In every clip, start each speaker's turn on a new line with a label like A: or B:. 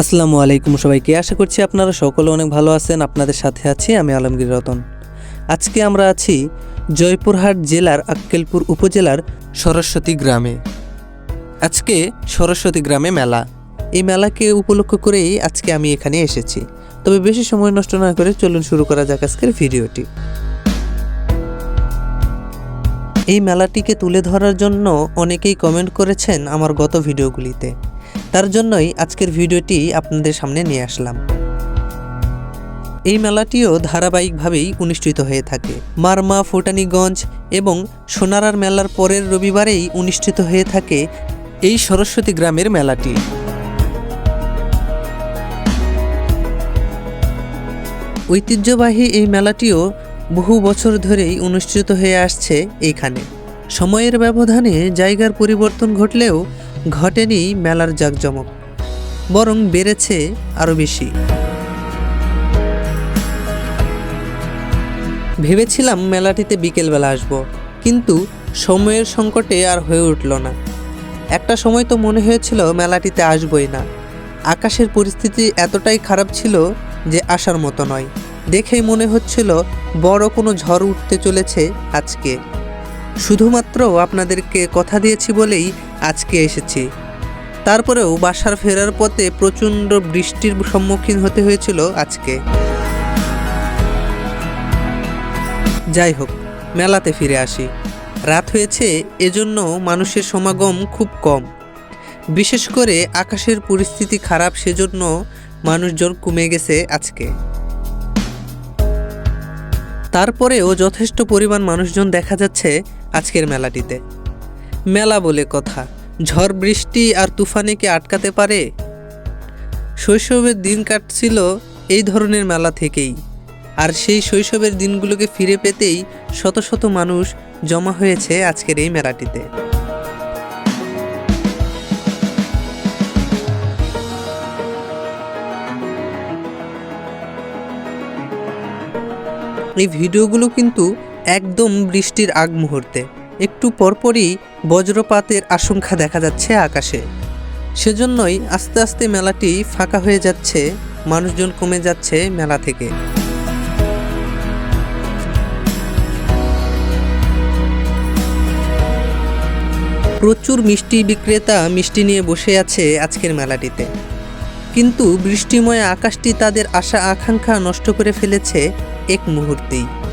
A: আসসালামু আলাইকুম সবাইকে। আশা করছি আপনারা সকলে অনেক ভালো আছেন, আপনাদের সাথে আছি আমি আলমগীর রতন। আজকে আমরা আছি জয়পুরহাট জেলার আক্কেলপুর উপজেলার সরস্বতী গ্রামে। আজকে সরস্বতী গ্রামে মেলা। এই মেলাকে উপলক্ষ করেই আজকে আমি এখানে এসেছি। তবে বেশি সময় নষ্ট না করে চলুন শুরু করা যাক আজকের ভিডিওটি। এই মেলাটিকে তুলে ধরার জন্য অনেকেই কমেন্ট করেছেন আমার গত ভিডিওগুলিতে। তার জন্যই আজকের ভিডিওটি আপনাদের সামনে নিয়ে আসলাম। এই মেলাটিও ধারাবাহিকভাবেই অনুষ্ঠিত হয়ে থাকে। মারমা, ফুটানিগঞ্জ এবং সোনারার মেলার পরের রবিবারেই অনুষ্ঠিত হয়ে থাকে এই সরস্বতী গ্রামের মেলাটি। ঐতিহ্যবাহী এই মেলাটিও বহু বছর ধরেই অনুষ্ঠিত হয়ে আসছে এইখানে সময়ের ব্যবধানে জায়গার পরিবর্তন ঘটলেও ঘটেনি মেলার জাঁকজমক, বরং বেড়েছে আরও বেশি। ভেবেছিলাম মেলাটিতে বিকেলবেলা আসব, কিন্তু সময়ের সংকটে আর হয়ে উঠল না। একটা সময় তো মনে হয়েছিল মেলাটিতে আসবই না। আকাশের পরিস্থিতি এতটাই খারাপ ছিল যে আসার মতো নয়। দেখেই মনে হচ্ছিল বড় কোনো ঝড় উঠতে চলেছে আজকে। শুধুমাত্র আপনাদেরকে কথা দিয়েছি বলেই আজকে এসেছি। তারপরেও বাসার ফেরার পথে প্রচণ্ড বৃষ্টির সম্মুখীন হতে হয়েছিল আজকে। যাই হোক, মেলাতে ফিরে আসি। রাত হয়েছে, এজন্য মানুষের সমাগম খুব কম। বিশেষ করে আকাশের পরিস্থিতি খারাপ সেজন্য মানুষজন কমে গেছে আজকে। তারপরেও যথেষ্ট পরিমাণ মানুষজন দেখা যাচ্ছে আজকের মেলাটিতে। মেলা বলে কথা। ঝড় বৃষ্টি আর তুফানে কি আটকাতে পারে? শৈশবের দিন কাটছিল এই ধরনের মেলা থেকেই, আর সেই শৈশবের দিনগুলোকে ফিরে পেতেই শত শত মানুষ জমা হয়েছে আজকের এই মেলাটিতে। এই ভিডিওগুলো কিন্তু একদম বৃষ্টির আগ মুহূর্তে একটু পরপরই বজ্রপাতের আশঙ্কা দেখা যাচ্ছে আকাশে। সেজন্যই আস্তে আস্তে মেলাটি ফাঁকা হয়ে যাচ্ছে, মানুষজন কমে যাচ্ছে মেলা থেকে। প্রচুর মিষ্টি বিক্রেতা মিষ্টি নিয়ে বসে আছে আজকের মেলাটিতে। কিন্তু বৃষ্টিময় আকাশটি তাদের আশা আকাঙ্ক্ষা নষ্ট করে ফেলেছে এক মুহূর্তেই।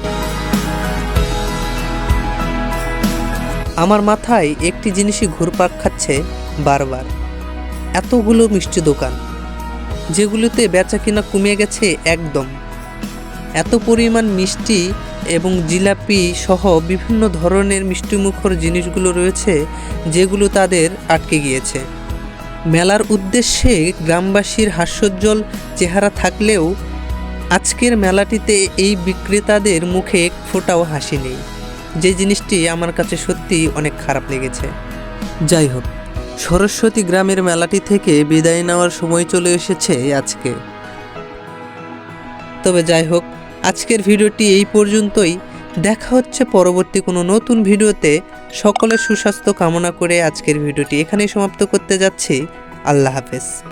A: আমার মাথায় একটি জিনিসই ঘুরপাক খাচ্ছে বারবার। এতগুলো মিষ্টি দোকান, যেগুলোতে বেচা কিনা কমে গেছে একদম। এত পরিমাণ মিষ্টি এবং জিলাপি সহ বিভিন্ন ধরনের মিষ্টিমুখর জিনিসগুলো রয়েছে, যেগুলো তাদের আটকে গিয়েছে। মেলার উদ্দেশ্যে গ্রামবাসীর হাস্যোজ্জ্বল চেহারা থাকলেও আজকের মেলাটিতে এই বিক্রেতাদের মুখে ফোঁটাও হাসি নেই। যে জিনিসটি আমার কাছে সত্যি অনেক খারাপ লেগেছে। যাই হোক, সরস্বতী গ্রামের মেলাটি থেকে বিদায় নেওয়ার সময় চলে এসেছে আজকে। তবে যাই হোক, আজকের ভিডিওটি এই পর্যন্তই। দেখা হচ্ছে পরবর্তী কোনো নতুন ভিডিওতে। সকলের সুস্বাস্থ্য কামনা করে আজকের ভিডিওটি এখানেই সমাপ্ত করতে যাচ্ছি। আল্লাহ হাফেজ।